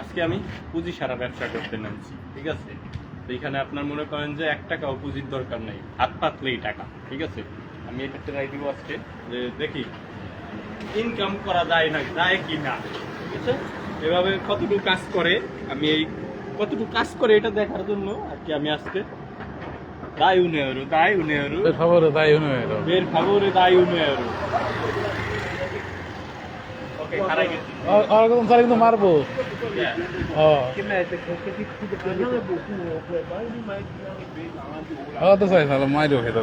আজকে আমি পুঁজি সারা ব্যবসা করতে নামছি ঠিক আছে? তো এখানে আপনার মনে করেন যে এক টাকাও পুঁজির দরকার নেই হাত পাতলেই টাকা ঠিক আছে? আমি এটা ট্রাই দিব আজকে যে দেখি ইনকাম করা যায় না যায় কি না ঠিক আছে? এভাবে কতটুকু কাজ করে আমি এই কতটুকু কাজ করে এটা দেখার জন্য আর কি আমি আজকে দায় উনেরু দায় উনেরু Per favore dai uno euro. Per favore dai non sai কিন্তু মারবো Oh. Oh, তো sai sala মাইরো খেতে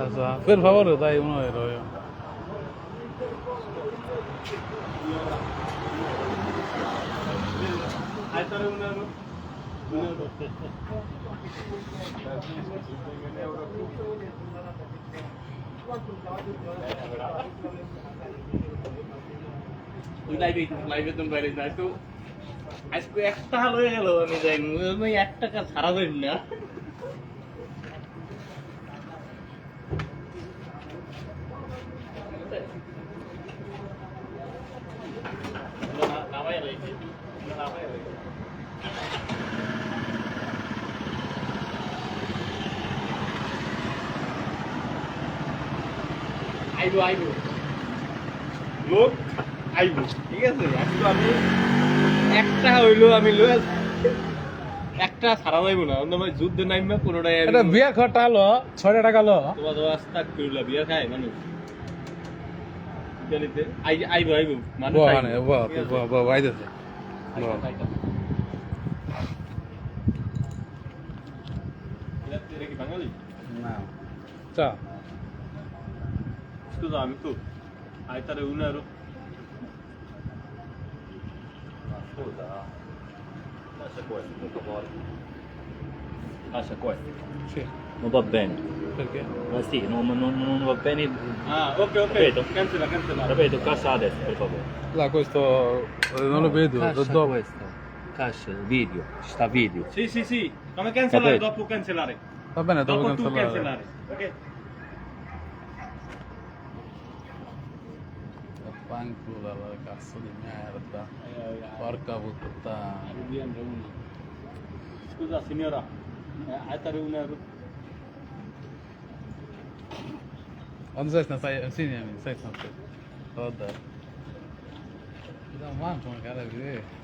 আচ্ছা per favore dai uno euro io. আয়তারে un euro. Un euro. তুই লাইভে লাইভে তুমি বাইরে যাই তো আজকে একটা হয়ে গেল আমি যাই আমি এক টাকা ছাড়া যাই না নামাই রয়েছে নামাই রয়েছে আইবো আইবো। লোক আইবো। ঠিক আছে আজকে আমি একটা হইল আমি লয়ে একটা ছাড়া যাইবো না। অন্য ভাই যুদ্ধে নাইমা কোনোটাই এটা বিয়ার খরটা হলো ছয়টা টাকা হলো তোমার তো আস্তা বিয়া খায় মানুষ। ইতালিতে আই আইবো আইবো। মানুষ আইবো, মানে বাহ বাহ বাহ বাইতেছে বাহ। এটা এটা কি বাঙালি? না। চা Scusa, amico, hai tare un euro? Scusa, lascia questo per favore. Lascia questo. sì Non va bene. perché Ma sì, non, non- non va bene. Ah, ok, ok. Vedo. Cancella, cancella. Ripeto, cassa adesso, per favore. là questo eh, non lo vedo Cassa dove questo. Cassa, video. Ci sta video. Sì, sì, sì. Come cancellare? Vabbè. Dopo cancellare. va bene Dopo tu cancellare cancellare. Ok. பானிபூரில் கசதிமே எடுத்தா பார்க்கா புத்தா ஸ்கூல்ல சீனியரா ಆಯ್ತಾರ ಇವ್ನ ಯಾರು ಒಂದು ಸೈಸ್ನ ಸೈ senior ಸೈಸ್ನ ಹೌದಾ ಇದು ಮಾಡ್ಕೊಂಡು correct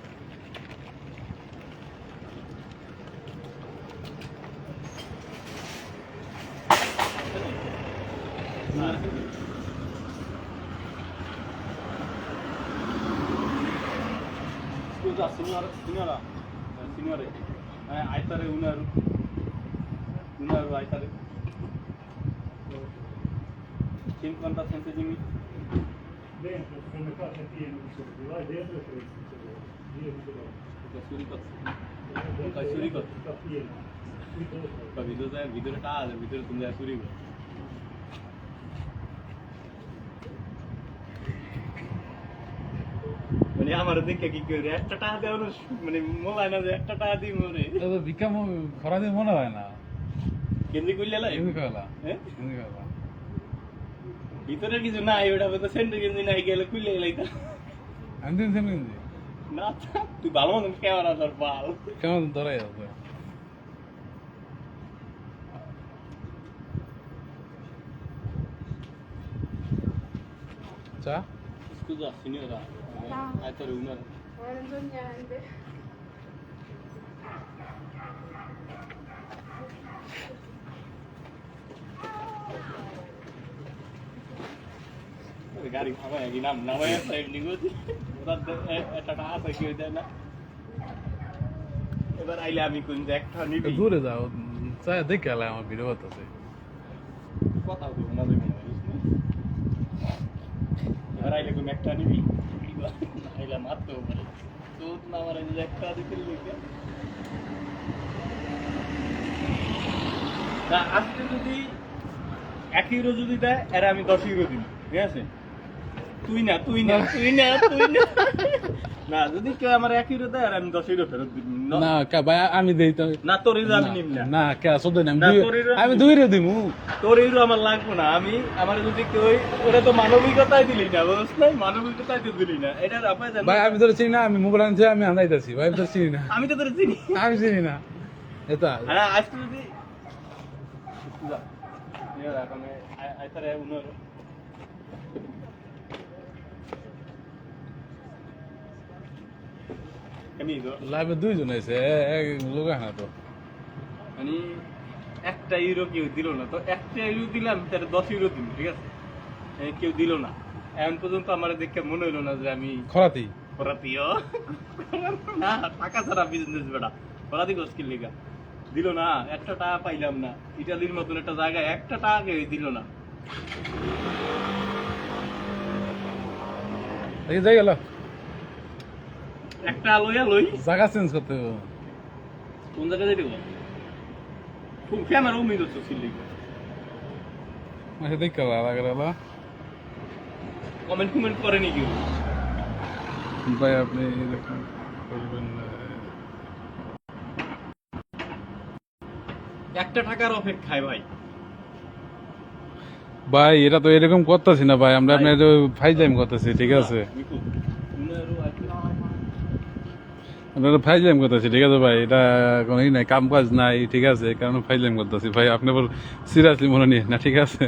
Signora. Eh, signore. Eh, hai tare un euro? Un euro hai tare? 50 centesimi? Dentro, come fa soldo, vai dentro e do. চুরি করছে করছে. ভিতরে ভিতরে টাকা ভিতরে তুমি চুরি করো মানে আমার দেখে কি করে একটা টাকা দেওয়ার মানে মোবাইল না যে একটা টাকা দিই মনে। বিকাম খরা দিন মনে হয় না। কেন্দ্রিক করলে এমনি কয়লা হ্যাঁ এমনি কয়লা ভিতরে কিছু নাই ওটা তো সেন্টার কেন্দ্রি নাই গেলে খুললে গেলাই তা। আমি দিন সেমনি দিন না তুই ভালো মতন ক্যামেরা ধর। পাল কেমন ধরে আছে চা Scusa, signora. Ciao. Hai tore una. Ma non so niente. গাড়ি থামায় কি নাম নামায় সাইড নিগোছি ওটার একটা টাকা আছে কি দেয় না এবার আইলে আমি কোন যে একটা নিবি দূরে যাও চা দেখে আলে আমার ভিডিও করতেছে কথা বলব না দেবো না বুঝলি? এবার আইলে কোন একটা নিবি মারতেও পারে তো না যে একটা না আজকে যদি এক ইউরো যদি দেয় এরা আমি দশ ইউরো দিই ঠিক আছে তুই না তুই না তুই না তুই না। না যদি কেউ আমার এক ইউরো দেয় আর আমি দশ ইউরো ফেরত দিব। না। কা ভাই আমি দেই তো। না তোর ইউরো আমি নিব না। না কে আমি না, আমি দুই রে দিমু। তোর ইউরো আমার লাগবে না। আমি আমার যদি কেউ ওরা তো মানবিকতায় দিলি না বুঝছ নাই? মানবিকতায় তো দিলি না। এটা জানি। ভাই আমি তোর চিনি না আমি মোবাইল আনছি আমি আনাইতাছি। ভাই আমি তোর চিনি না। আমি তো তোর চিনি। আমি চিনি না। এটা। হ্যাঁ আজকে যদি আমি আইতারে কেমনি গো লাইভে দুইজন আছে এক লোক না তো। মানে একটা ইউরো কেউ দিল না। তো একটা ইউরো দিলাম তাহলে দশ ইউরো দিন ঠিক আছে? কেউ দিল না। এখন পর্যন্ত আমার দেখে মনে হলো না যে আমি খরাতি? পরাতীয় না টাকা ছাড়া বিজনেস বেড়া পরাতি গোস্কিল লিগা? দিল না একটা টাকা পাইলাম না। ইটালির মতন একটা জায়গায় একটা টাকা কেউ দিল না। যাই গেল। একটা লইয়া লই। জায়গা চেঞ্জ করতে হবে। কোন জায়গায় যাইতে গো খুব ক্যামেরা উমিদ হচ্ছে সিল্লিগা আচ্ছা দেখ আলাদা গেল কমেন্ট কমেন্ট করেনি কেউ ভাই আপনি এরকম করবেন না। একটা টাকার অপেক্ষায় ভাই। ভাই এটা তো এরকম করতেছি না ভাই। আমরা আপনার ফাইজাইম করতেছি ঠিক আছে। আমরা ফাইজলাম করতেছি, ঠিক আছে ভাই? এটা কোনো নাই কাম কাজ নাই, ঠিক আছে? কারণ ফাইজলাম করতেছি। ভাই, আপনি বল সিরিয়াসলি মনে নিয়ে না, ঠিক আছে?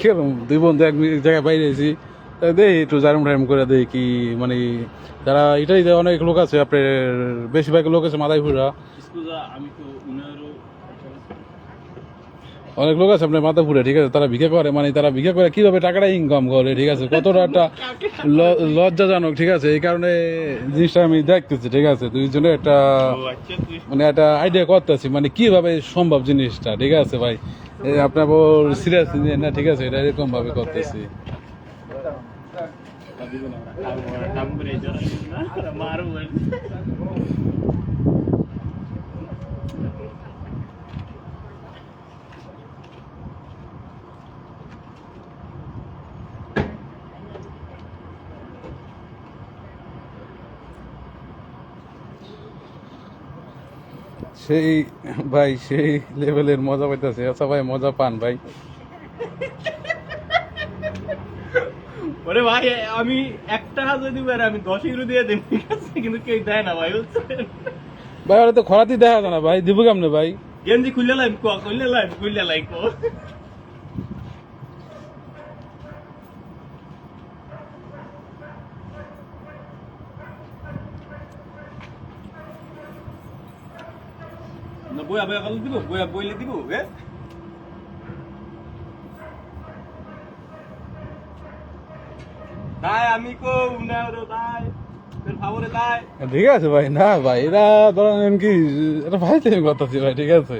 কেরম, দুই বন্ধু এক জায়গায় বাইরে তা দেই, একটু জারম টাইম করে দেই কি মানে যারা এটাই অনেক লোক আছে, আপনার বেশিরভাগ লোক আছে মাদাইপুরা। আমি তো অনেক লোক আছে আপনার মাথা ঘুরে ঠিক আছে তারা ভিক্ষা করে মানে তারা ভিক্ষা করে কীভাবে টাকাটা ইনকাম করে ঠিক আছে কতটা একটা লজ্জাজনক ঠিক আছে এই কারণে জিনিসটা আমি দেখতেছি ঠিক আছে দুইজনে একটা আচ্ছা মানে একটা আইডিয়া করতেছি মানে কীভাবে সম্ভব জিনিসটা ঠিক আছে ভাই আপনার সিরিয়াস না ঠিক আছে এটা এরকম ভাবে করতেছি মারবো সেই ভাই সেই লেভেলের মজা পাইতেছে। আচ্ছা ভাই মজা পান ভাই। ওরে ভাই আমি এক টাকা যদি আমি দশ ইউরো দিয়ে ঠিক আছে? কিন্তু কেউ দেয় না ভাই বুঝছেন? ভাই ওরা তো খরাতি দেখা যায় না ভাই। দিব কেমনে ভাই? গেঞ্জি খুললে লাইম খুললে লাইম খুললে লাই বইয়া বইয়া কাল দিব, বইয়া বইলে দিব ফাবরে তাই ঠিক আছে ভাই, না ভাই, এরা ধরেন কি, এটা ভাই তুমি করতেছি ভাই, ঠিক আছে।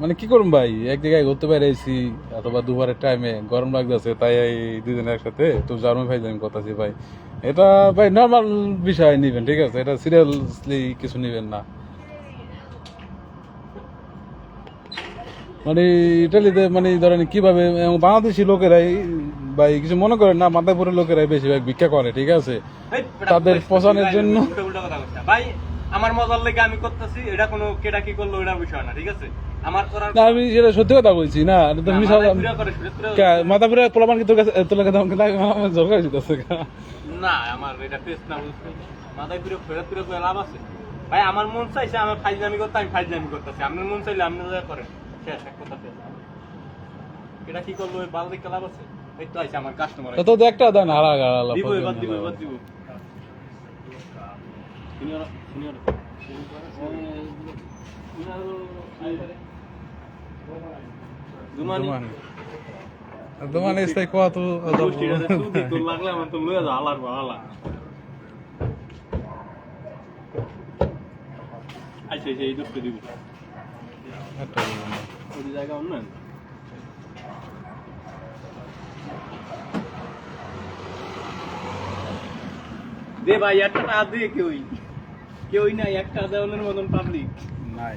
মানে কি করুন ভাই, এক জায়গায় ঘুরতে বেড়াইছি, অথবা দুবারের টাইমে গরম লাগতেছে, তাই এই দুজনে একসাথে তো জার্মান ভাই আমি করতেছি ভাই। এটা ভাই নর্মাল বিষয় নিবেন, ঠিক আছে, এটা সিরিয়াসলি কিছু নিবেন না। মানে ইটালিতে মানে ধরেন কীভাবে বাংলাদেশি লোকেরাই ভাই কিছু মনে করেন না মাথাপুরের লোকেরাই বেশিরভাগ ভিক্ষা করে ঠিক আছে? তাদের পছন্দের জন্য-। ভাই আমার মজার লেগে আমি করতেছি এটা কোনো কেটা কি করল এটা বিষয় না ঠিক আছে? আমার না আমি সেটা সত্যি কথা বলছি না পুরে পোলাপান কি তোর কাছে তোর কাছে আমার না আমার এটা টেস্ট না মাথায় ফেরত ফিরে লাভ আছে। ভাই আমার মন চাইছে আমার ফাইজলামি করতে আমি ফাইজলামি করতেছি। আপনার মন চাইলে আপনি করেন। শেষ এক কথা শেষ এটা কি করল ওই বাল দিকে আছে এই তো আছে আমার কাস্টমার তো তো একটা দেন দিব এবার দিব এবার দিব সিনিয়র সিনিয়র দুমানি তোমার এসে কত গোষ্ঠীটা লাগলে আমার তো লয়ে যা আলার আলা আচ্ছা আচ্ছা এই দুটো দিব জায়গা অন্য? দে ভাই একটা টাকা দে কেউই। কেউই নাই একটা দেওয়ানের মতন পাবলিক নাই।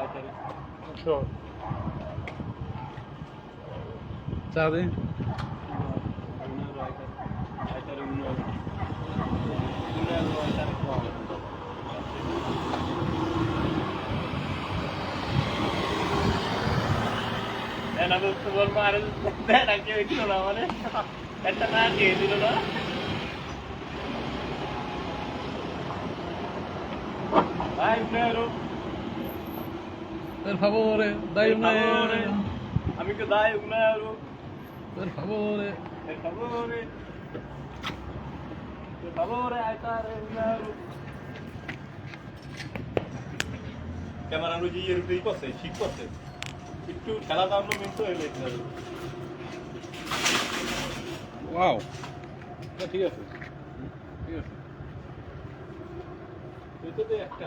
আইতারে চা দে উনারও আইতারে আমি তো আরে আর দিয়ে favore, dai un favore. euro. Amico dai un euro. Per favore. Per favore. Per favore, aiutare un euro. Camera রুজি এর উপরেই করছে ঠিক করছে একটু খেলা দাম না কিন্তু এলে Wow. ঠিক আছে ঠিক আছে এটাতে একটা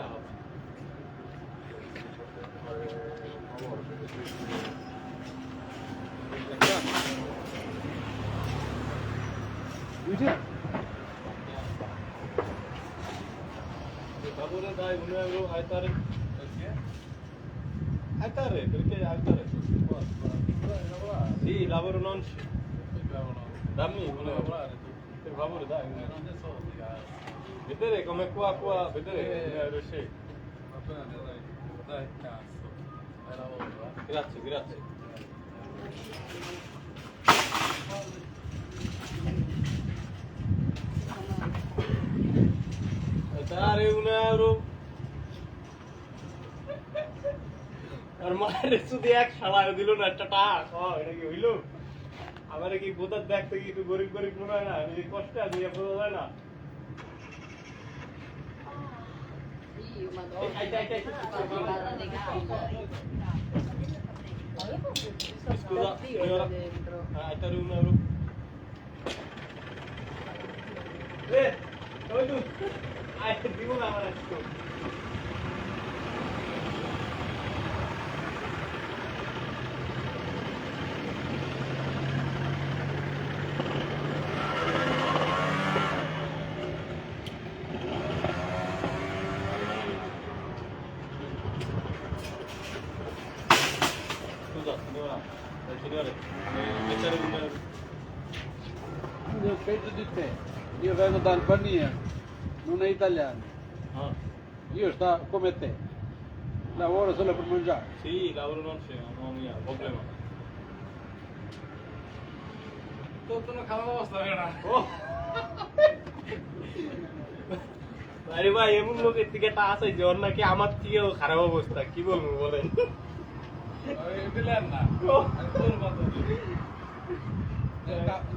দুইটা Dai, ಆಯ್ತಾರೆ ಹುಣ್ಣಿಮೆಗಳು ಆಯ್ತಾರೆ ಆಯ್ತಾರೆ ಬೆಳಿಗ್ಗೆ ಆಯ್ತಾರೆ ಈ ಲವರ್ ನಾನ್ ಡಮ್ಮಿ ಹೌದಾ vedere come qua qua vedere eh. lo shake dai cazzo. È lavoro eh? grazie grazie. Eh. এটা কি হইল আমার গরিব গরিব মনে হয় না এই কষ্টে আছে ইয়ে বোঝা যায় না Io, madonna. Ai, ai, ai, ai. Arrivata di gambe. Scusa, Io Ah, dare un euro Eh, come tu? Yo vengo dal Bania. Non è italiano. Ah, Io sto come te. Lavoro solo per mangiare. sì, lavoro non c'è, mamma mia, problema. খাওয়া অবস্থা হবে না আরে ভাই এমন লোকের থেকে টা আছে যে ওর নাকি আমার থেকেও খারাপ অবস্থা কি বলব বলেন না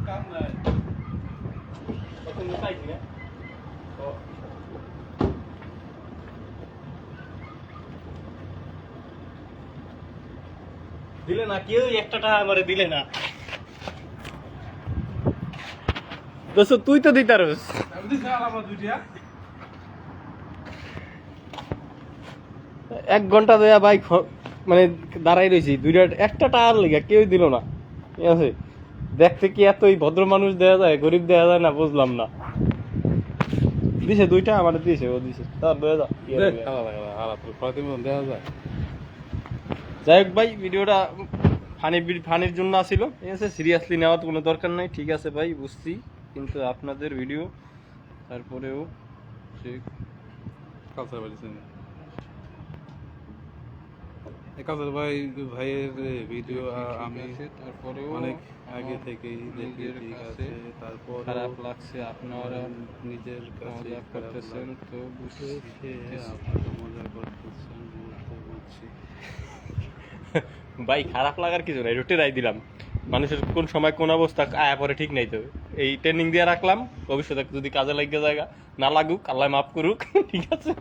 কাম নাই তখন চাইছি না ও। দিলে না কেউ একটা টাকা আমারে দিলে না। দোস্ত তুই তো দিতারস। আমি দিছি আর আমার দুইটা। এক ঘণ্টা দেয়া বাইক মানে দাঁড়াই রয়েছি দুইটা একটা টাকার লেগে কেউ দিল না। ঠিক আছে? দেখতে কি এতই ভদ্র মানুষ দেয়া যায় গরিব দেয়া যায় না বুঝলাম না। দিছে দুইটা আমার দিয়েছে ও দিছে। তার দেয়া যা। কি আর দেখ দেয়া? খাওয়া লাগে হালা তোর দেখা যায়। যাই হোক ভাই ভিডিওটা ফানি ফানির জন্য আসিল। ঠিক আছে সিরিয়াসলি নেওয়ার কোনো দরকার নাই। ঠিক আছে ভাই বুঝছি। কিন্তু আপনাদের ভিডিও তারপরেও ঠিক কালচার বাড়িছেন কালচার ভাই ভাইয়ের ভিডিও আমি তারপরেও অনেক আগে থেকেই দেখি ঠিক আছে। তারপর খারাপ লাগছে আপনারা। নিজের কাছে করতেছেন তো আপনারা মজা করতেছেন বুঝতে পারছি ভাই, খারাপ লাগার কিছু নাই, রুটে রাই দিলাম। মানুষের কোন সময় কোন অবস্থা, আয়া পরে ঠিক নাই তো। এই ট্রেনিং দিয়ে রাখলাম, ভবিষ্যতে যদি কাজে লাগে জায়গা না লাগুক, আল্লাহ মাফ করুক, ঠিক আছে?